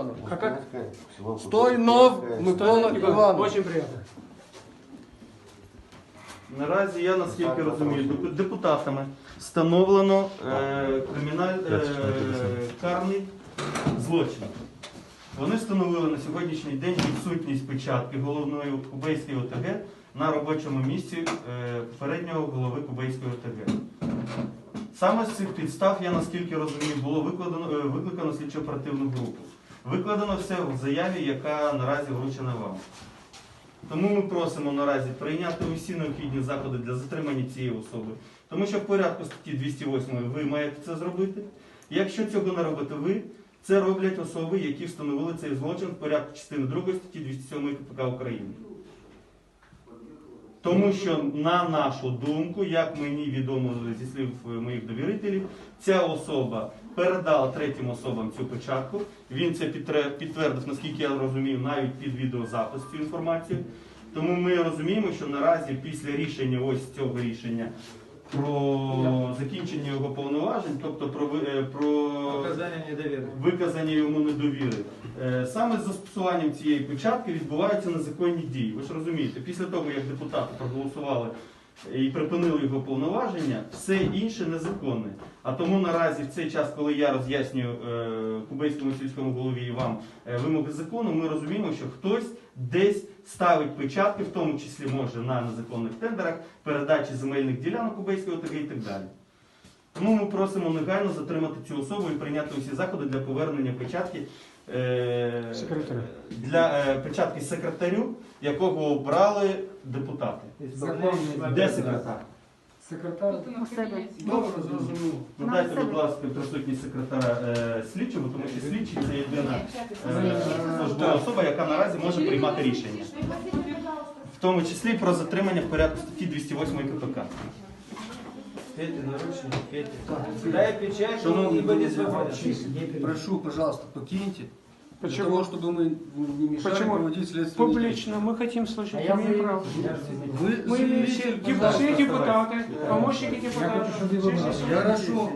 Иванович. А как? Стойнов Микола Иванович. Очень приятно. Наразі я наскільки розумію, деп- депутатами встановлено е, криміналь, е, карний злочин. Вони встановили на сьогоднішній день відсутність печатки головної Кубейської ОТГ на робочому місці е, попереднього голови Кубейської ОТГ. Саме з цих підстав, я наскільки розумію, було викладено, е, викликано слідчо-оперативну групу. Викладено все в заяві, яка наразі вручена вам. Тому ми просимо наразі прийняти усі необхідні заходи для затримання цієї особи. Тому що в порядку статті 208 ви маєте це зробити. Якщо цього не робите ви, це роблять особи, які встановили цей злочин в порядку частини 2 статті 207 КПК України. Тому що, на нашу думку, як мені відомо зі слів е, моїх довірителів, ця особа передала третім особам цю печатку. Він це підтвердив, наскільки я розумію, навіть під відеозапис цю інформацію. Тому ми розуміємо, що наразі після рішення, ось цього рішення про закінчення його повноважень, тобто про, е, про. Виказання йому недовіри. Е, Саме з застосуванням цієї печатки відбуваються незаконні дії. Ви ж розумієте, після того, як депутати проголосували і припинили його повноваження, все інше незаконне. А тому наразі, в цей час, коли я роз'яснюю е, кубейському сільському голові і вам е, вимоги закону, ми розуміємо, що хтось десь ставить печатки, в тому числі може на незаконних тендерах, передачі земельних ділянок кубейської ОТГ і так далі. Тому ми просимо негайно затримати цю особу і прийняти усі заходи для повернення печатки е, Секретарю. для е, печатки секретарю, якого обрали депутати. Де секретар? Секретар. У. Добре, зрозумів. Надайте, будь ласка, присутність секретаря е, слідчого, тому що слідчий це єдина е, службова особа, яка наразі може приймати рішення. В тому числі про затримання в порядку статті 208 КПК. Петя, наручник, Петя. Дай печать, Шановні и были друзі, свободны. Прошу, пожалуйста, покиньте. Для Почему? того, чтобы мы не мешали Почему? проводить следственные Публично, мы хотим слушать, имеем право. Вы Мы заявитель, все, пожалуйста, все депутаты, помощники депутатов. Хорошо.